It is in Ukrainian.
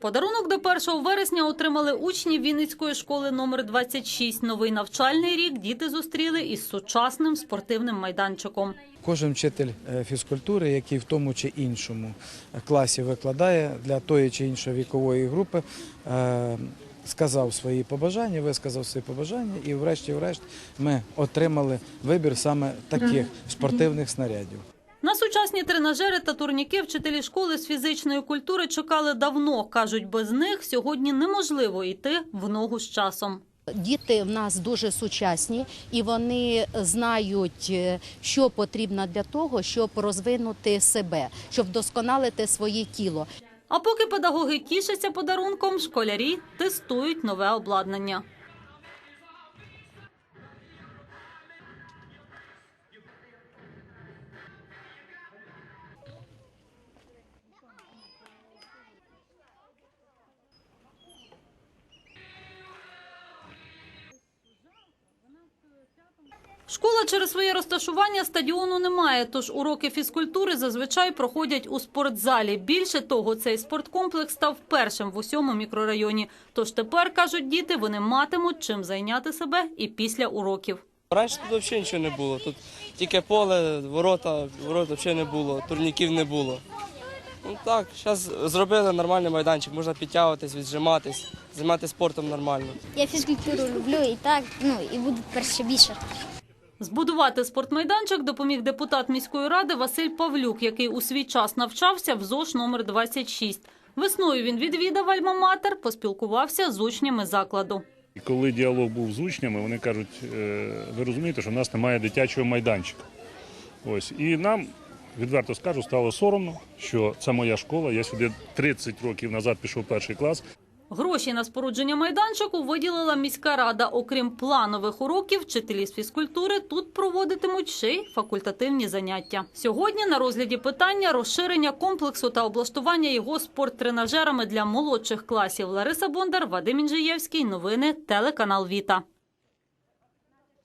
Подарунок до 1 вересня отримали учні Вінницької школи номер 26. Новий навчальний рік діти зустріли із сучасним спортивним майданчиком. Кожен вчитель е, фізкультури, який в тому чи іншому класі викладає для тої чи іншої вікової групи, е, сказав свої побажання, висказав свої побажання, і врешті-врешт ми отримали вибір саме таких спортивних снарядів. На сучасні тренажери та турніки вчителі школи з фізичної культури чекали давно. Кажуть, без них сьогодні неможливо йти в ногу з часом. Діти в нас дуже сучасні і вони знають, е, що потрібно для того, щоб розвинути себе, щоб вдосконалити своє тіло. А поки педагоги тішаться подарунком, школярі тестують нове обладнання. Школа через своє розташування стадіону не має, тож уроки фізкультури зазвичай проходять у спортзалі. Більше того, цей спорткомплекс став першим в усьому мікрорайоні. Тож тепер, кажуть діти, вони матимуть чим зайняти себе і після уроків. Раніше тут взагалі нічого не було. Тут тільки поле, ворота, ворот взагалі не було, турніків не було. Ну так, зараз зробили нормальний майданчик, можна підтягуватись, віджиматись, займатися спортом нормально. Я фізкультуру люблю і так, ну і буду тепер ще більше. Збудувати спортмайданчик допоміг депутат міської ради Василь Павлюк, який у свій час навчався в ЗОШ номер 26. Весною він відвідав Альма-Матер, поспілкувався з учнями закладу. Коли діалог був з учнями, вони кажуть, «Е, ви розумієте, що в нас немає дитячого майданчика. Ось. І нам, відверто скажу, стало соромно, що це моя школа. Я сюди 30 років назад пішов перший клас. Гроші на спорудження майданчику виділила міська рада. Окрім планових уроків, вчителі з фізкультури тут проводитимуть ще й факультативні заняття. Сьогодні на розгляді питання розширення комплексу та облаштування його спорттренажерами для молодших класів. Лариса Бондар, Вадим Інжиєвський. Новини телеканал Віта.